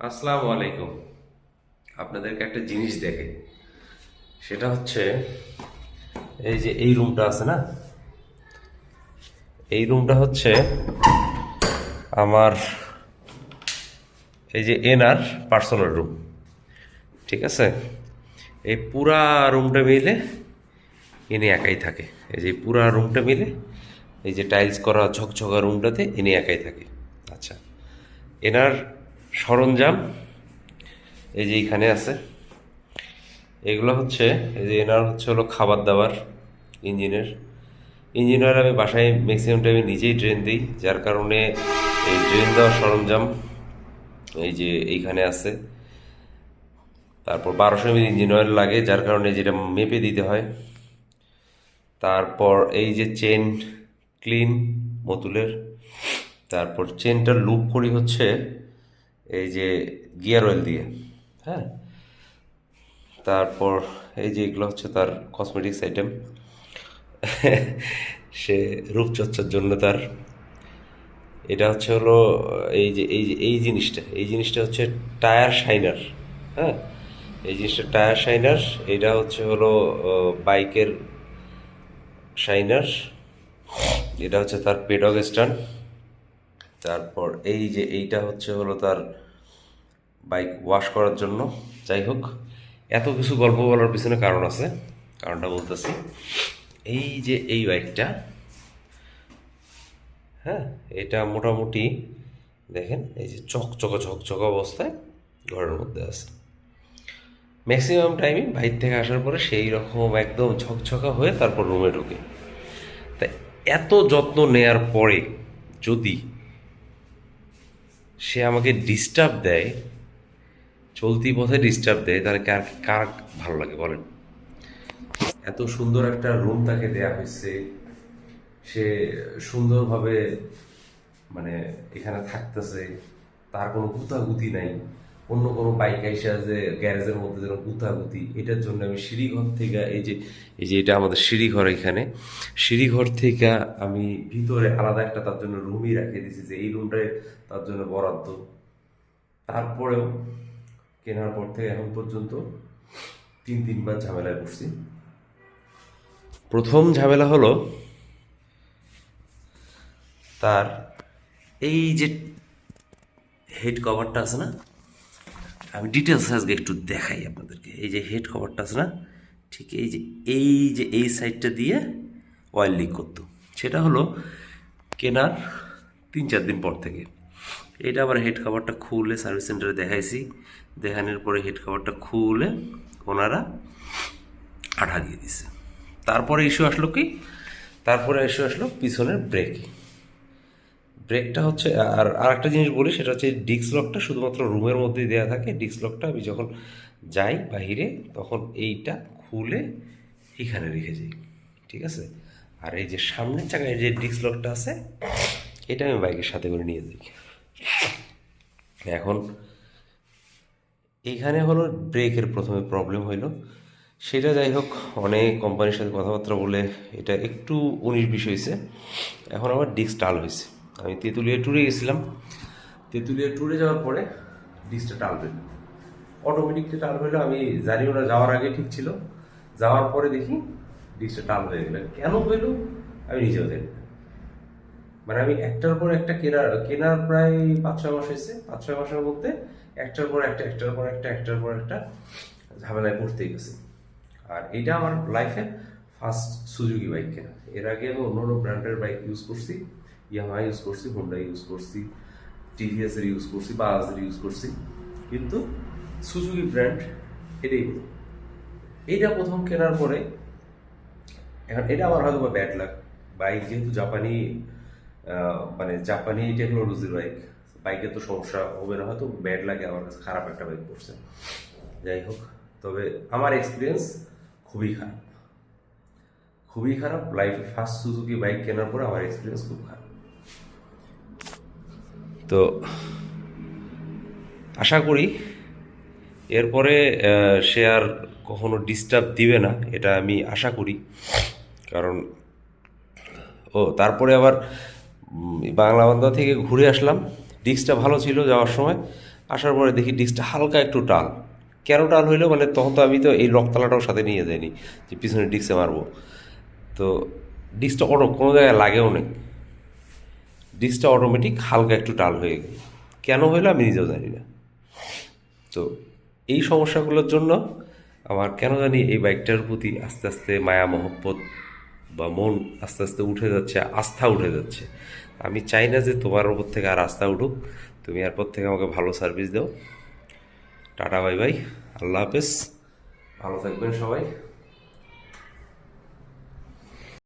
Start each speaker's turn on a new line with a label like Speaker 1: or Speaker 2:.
Speaker 1: আসসালামু আলাইকুম। আপনাদেরকে একটা জিনিস দেখে। সেটা হচ্ছে, এই যে এই রুমটা আছে না? এই রুমটা হচ্ছে আমার, এই যে এনার পার্সোনাল রুম ঠিক আছে? এই পুরা রুমটা মিলে ইনি একাই থাকে। এই যে পুরা রুমটা মিলে, এই যে টাইলস করা ঝকঝকা রুমটাতে ইনি একাই থাকে। আচ্ছা। এনার সরঞ্জাম, এই যে এইখানে আছে। এগুলো হচ্ছে, এই যে এনার হচ্ছে হলো খাবার দাবার, ইঞ্জিনের। ইঞ্জিনিয়ার আমি বাসায় ম্যাক্সিমাম টাইমে নিজেই ড্রেন দিই, যার কারণে এই ড্রেন দেওয়ার সরঞ্জাম, এই যে এইখানে আছে। তারপর বারোশো এমএল ইঞ্জিন অয়েল লাগে, যার কারণে যেটা মেপে দিতে হয়। তারপর এই যে চেন ক্লিন মতুলের। তারপর চেনটা লুপ করি হচ্ছে এই যে গিয়ার অয়েল দিয়ে। হ্যাঁ। তারপর এই যে এগুলো হচ্ছে তার কসমেটিক্স আইটেম সে রূপচর্চার জন্য তার। এটা হচ্ছে হলো এই যে এই যে এই জিনিসটা এই জিনিসটা হচ্ছে টায়ার শাইনার হ্যাঁ? এই জিনিসটা টায়ার শাইনার এটা হচ্ছে হলো বাইকের শাইনার এটা হচ্ছে তার পেডগ স্ট্যান্ড তারপর এই যে এইটা হচ্ছে হলো তার বাইক ওয়াশ করার জন্য। যাই হোক, এত কিছু গল্প বলার পিছনে কারণ আছে, কারণটা বলতেছি। এই যে এই বাইকটা হ্যাঁ এটা মোটামুটি দেখেন, এই যে চকচকা চকচকা অবস্থায় ঘরের মধ্যে আছে। ম্যাক্সিমাম টাইমে বাইর থেকে আসার পরে সেই রকম একদম ঝকঝকা হয়ে তারপর রুমে ঢুকে। তাই এত যত্ন নেয়ার পরে যদি সে আমাকে ডিস্টার্ব দেয়, চলতি পথে ডিস্টার্ব দেয়, তাহলে কার কার ভালো লাগে বলেন? এত সুন্দর একটা রুম তাকে দেয়া হয়েছে, সে সুন্দরভাবে মানে এখানে থাকতেছে, তার কোনো গুতাগুতি নাই। অন্য কোনো বাইক আইসা যে গ্যারেজের মধ্যে যেন গুতাগুতি এটার জন্য আমি সিঁড়িঘর থেকে এই যে এই যে এটা আমাদের সিঁড়িঘর এখানে, সিঁড়িঘর থেকে আমি ভিতরে আলাদা একটা তার জন্য রুমই রেখে দিয়েছি যে এই রুমটায় তার জন্য বরাদ্দ। তারপরেও কেনার পর থেকে এখন পর্যন্ত তিন, তিনবার ঝামেলায় পড়ছি। প্রথম ঝামেলা হলো তার এই যে হেড কভারটা আছে না আমি ডিটেলস আজকে একটু দেখাই আপনাদেরকে। এই যে হেড কভারটা আছে না, ঠিক এই যে এই যে এই সাইডটা দিয়ে অয়েল লিক করতো। সেটা হলো কেনার তিন চার দিন পর থেকে। এটা আবার হেড কভারটা খুলে সার্ভিস সেন্টারে দেখাইছি। দেখানোর পরে হেড কভারটা খুলে ওনারা আঠা দিয়ে দিছে। তারপরে ইস্যু আসলো কি? তারপরে ইস্যু আসলো পিছনের ব্রেক ব্রেকটা হচ্ছে, আর আর একটা জিনিস বলি, সেটা হচ্ছে ডিস্ক লকটা শুধুমাত্র রুমের মধ্যেই দেওয়া থাকে। ডিস্ক লকটা আমি যখন যাই বাহিরে, তখন এইটা খুলে এখানে রেখে যাই ঠিক আছে? আর এই যে সামনের চাকায় যে ডিস্ক লকটা আছে, এটা আমি বাইকের সাথে করে নিয়ে যাই। এখন এইখানে হলো ব্রেকের প্রথমে প্রবলেম হইল। সেটা যাই হোক, অনেক কোম্পানির সাথে কথাবার্তা বলে এটা একটু উনিশ বিশ হয়েছে এখন আবার ডিস্ক টাল হয়েছে আমি তেঁতুলিয়া ট্যুরে গেছিলাম। তেঁতুলিয়া ট্যুরে যাওয়ার পরে ডিস্কটা টাল হইল অটোমেটিকলি টাল হইল, আমি জানিও না, যাওয়ার আগে ঠিক ছিল। যাওয়ার পরে দেখি ডিস্কটা টাল হয়ে গেল। কেন হইল, আমি নিজেও জানি মানে আমি একটার পর একটা কেনার কেনার প্রায় পাঁচ ছয় মাস হয়েছে। পাঁচ ছয় মাসের মধ্যে একটার পর একটা, একটার পর একটা, একটার পর একটা ঝামেলায় পড়তেই গেছে। আর এটা আমার লাইফে ফার্স্ট সুজুকি বাইক কেনা। এর আগে আমি অন্য অন্য ব্র্যান্ডের বাইক ইউজ করছি। ইয়ামাহা ইউজ করছি হোন্ডা ইউজ করছি টিভিএস এর ইউজ করছি বাজাজের ইউজ করছি। কিন্তু সুজুকি ব্র্যান্ড এটাই প্রথম এইটা প্রথম কেনার পরে, এখন এটা আমার হয়তো বা ব্যাড লাগ বাইক যেহেতু জাপানি মানে জাপানি টেকনোলজির বাইক বাইকে তো সমস্যা হবে না, হয়তো ব্যাড লাগে আমার কাছে খারাপ একটা বাইক পড়ছে। যাই হোক, তবে আমার এক্সপিরিয়েন্স খুবই খারাপ। খুবই খারাপ। লাইফে ফার্স্ট সুজুকি বাইক কেনার পরে আমার এক্সপিরিয়েন্স খুব খারাপ। তো আশা করি এরপরে সে আর কখনো ডিস্টার্ব দিবে না, এটা আমি আশা করি। কারণ, ও, তারপরে আবার বাংলা বান্ধব থেকে ঘুরে আসলাম। ডিস্কটা ভালো ছিল যাওয়ার সময়। আসার পরে দেখি ডিস্কটা হালকা একটু টাল। কেন টাল হইল? মানে তখন তো আমি তো এই রক্তালাটাও সাথে নিয়ে যাইনি যে পিছনে ডিস্কে মারবো। তো ডিস্কটা অটো কোনো জায়গায় লাগেও নেই। ডিস্কটা অটোমেটিক হালকা একটু টাল হয়ে গেল। কেন হইল আমি নিজেও জানি না। তো এই সমস্যাগুলোর জন্য আমার কেন জানি এই বাইকটার প্রতি আস্তে আস্তে মায়া, মহব্বত বা মন আস্তে আস্তে উঠে যাচ্ছে, আস্থা উঠে যাচ্ছে। আমি চাই না যে তোমার ওপর থেকে আর আস্থা উঠুক। তুমি এরপর থেকে আমাকে ভালো সার্ভিস দাও। Tata, bye bye. আল্লাহ হাফেজ। ভালো থাকবেন সবাই।